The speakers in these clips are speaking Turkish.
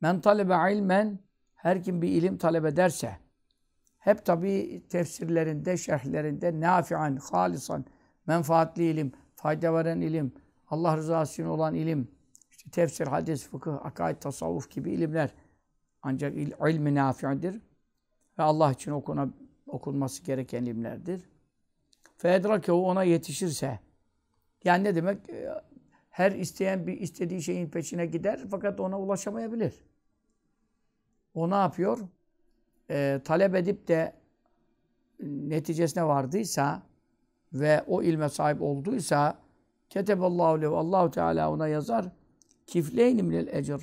Men talebe ilmen her kim bir ilim talep ederse hep tabi tefsirlerinde, şerhlerinde nafian, halisan, menfaatli ilim, fayda veren ilim, Allah rızası için olan ilim, işte tefsir, hadis, fıkıh, akaid, tasavvuf gibi ilimler ancak il, ilmi nafi'dir ve Allah için okuna, okunması gereken ilimlerdir. Feedrakehu ona yetişirse yani ne demek? Her isteyen bir istediği şeyin peşine gider fakat ona ulaşamayabilir. O ne yapıyor? Ee, talep edip de neticesine vardıysa ve o ilme sahip olduysa keteballahu lehu Allahu Teala ona yazar kifleyni minel ecr.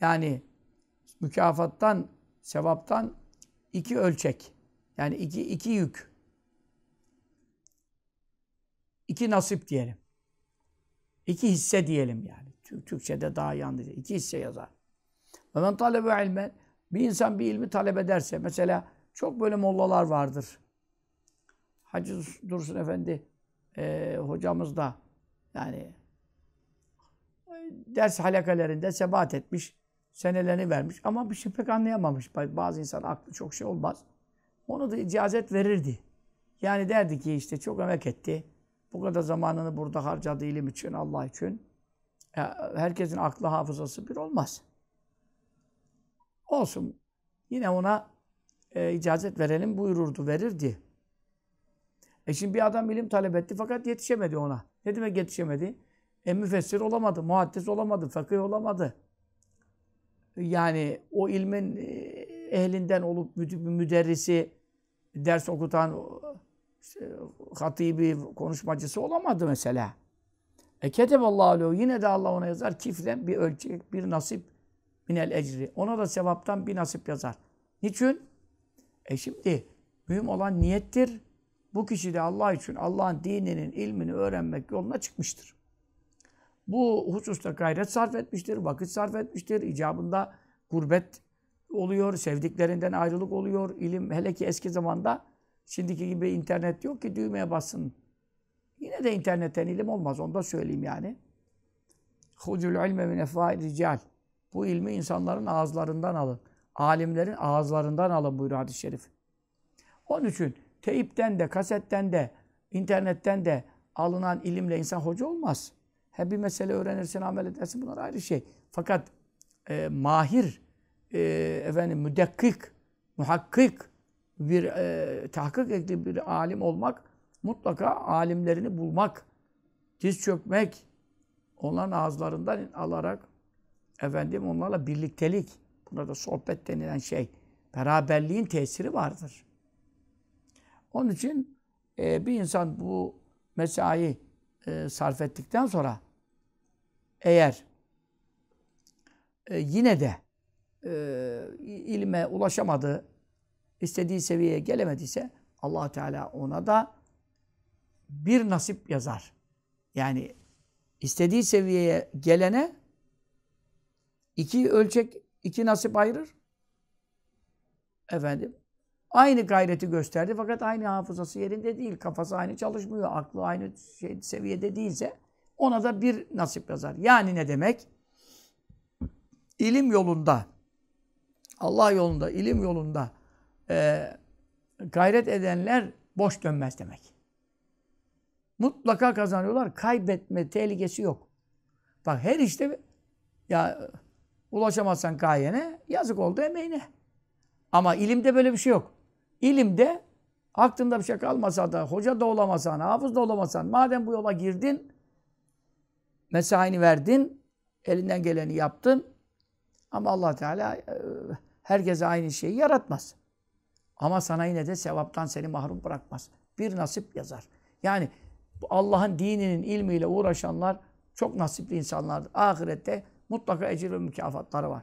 Yani mükafattan, sevaptan iki ölçek. Yani iki, iki yük. İki nasip diyelim. İki hisse diyelim yani. Türkçe'de daha anlayacak. İki hisse yazar. Ve men talebe ilmen bir insan bir ilmi talep ederse mesela çok böyle mollalar vardır. Hacı Dursun Efendi e, hocamız da yani ders halakalarında sebat etmiş, senelerini vermiş ama bir şey pek anlayamamış. Bazı insan aklı çok şey olmaz. Onu da icazet verirdi. Yani derdi ki işte çok emek etti. Bu kadar zamanını burada harcadı ilim için, Allah için. Ya, herkesin aklı hafızası bir olmaz. Olsun. Yine ona e, icazet verelim buyururdu, verirdi. E şimdi bir adam ilim talep etti fakat yetişemedi ona. Ne demek yetişemedi? E müfessir olamadı, muhaddis olamadı, fakih olamadı. Yani o ilmin e, ehlinden olup müderrisi, ders okutan hatibi, konuşmacısı olamadı mesela. E keteballahu lehu yine de Allah ona yazar kiflen bir ölçek, bir nasip minel ecri. Ona da sevaptan bir nasip yazar. Niçin? E şimdi mühim olan niyettir. Bu kişi de Allah için Allah'ın dininin ilmini öğrenmek yoluna çıkmıştır. Bu hususta gayret sarf etmiştir, vakit sarf etmiştir. İcabında gurbet oluyor, sevdiklerinden ayrılık oluyor. İlim hele ki eski zamanda şimdiki gibi internet yok ki düğmeye bassın. Yine de internetten ilim olmaz. Onu da söyleyeyim yani. Hucul ilme min rical. Bu ilmi insanların ağızlarından alın. Alimlerin ağızlarından alın buyuruyor hadis-i şerif. Onun için teyipten de, kasetten de, internetten de alınan ilimle insan hoca olmaz. Hem bir mesele öğrenirsin, amel edersin. Bunlar ayrı şey. Fakat e, mahir, e, efendim müdekkik, muhakkik bir e, tahkik ekli bir alim olmak, mutlaka alimlerini bulmak, diz çökmek, onların ağızlarından alarak efendim onlarla birliktelik, buna da sohbet denilen şey, beraberliğin tesiri vardır. Onun için e, bir insan bu mesai e, sarf ettikten sonra eğer e, yine de e, ilme ulaşamadı, istediği seviyeye gelemediyse allah Teala ona da bir nasip yazar. Yani istediği seviyeye gelene iki ölçek, iki nasip ayırır. Efendim, Aynı gayreti gösterdi fakat aynı hafızası yerinde değil. Kafası aynı çalışmıyor. Aklı aynı şey, seviyede değilse ona da bir nasip yazar. Yani ne demek? İlim yolunda, Allah yolunda, ilim yolunda e, gayret edenler boş dönmez demek. Mutlaka kazanıyorlar. Kaybetme tehlikesi yok. Bak her işte ya ulaşamazsan gayene yazık oldu emeğine. Ama ilimde böyle bir şey yok. İlimde aklında bir şey kalmasa da, hoca da olamasan, hafız da olamasan, madem bu yola girdin, mesaini verdin, elinden geleni yaptın. Ama allah Teala e, herkese aynı şeyi yaratmaz. Ama sana yine de sevaptan seni mahrum bırakmaz. Bir nasip yazar. Yani Allah'ın dininin ilmiyle uğraşanlar çok nasipli insanlardır. Ahirette mutlaka ecir ve mükafatları var.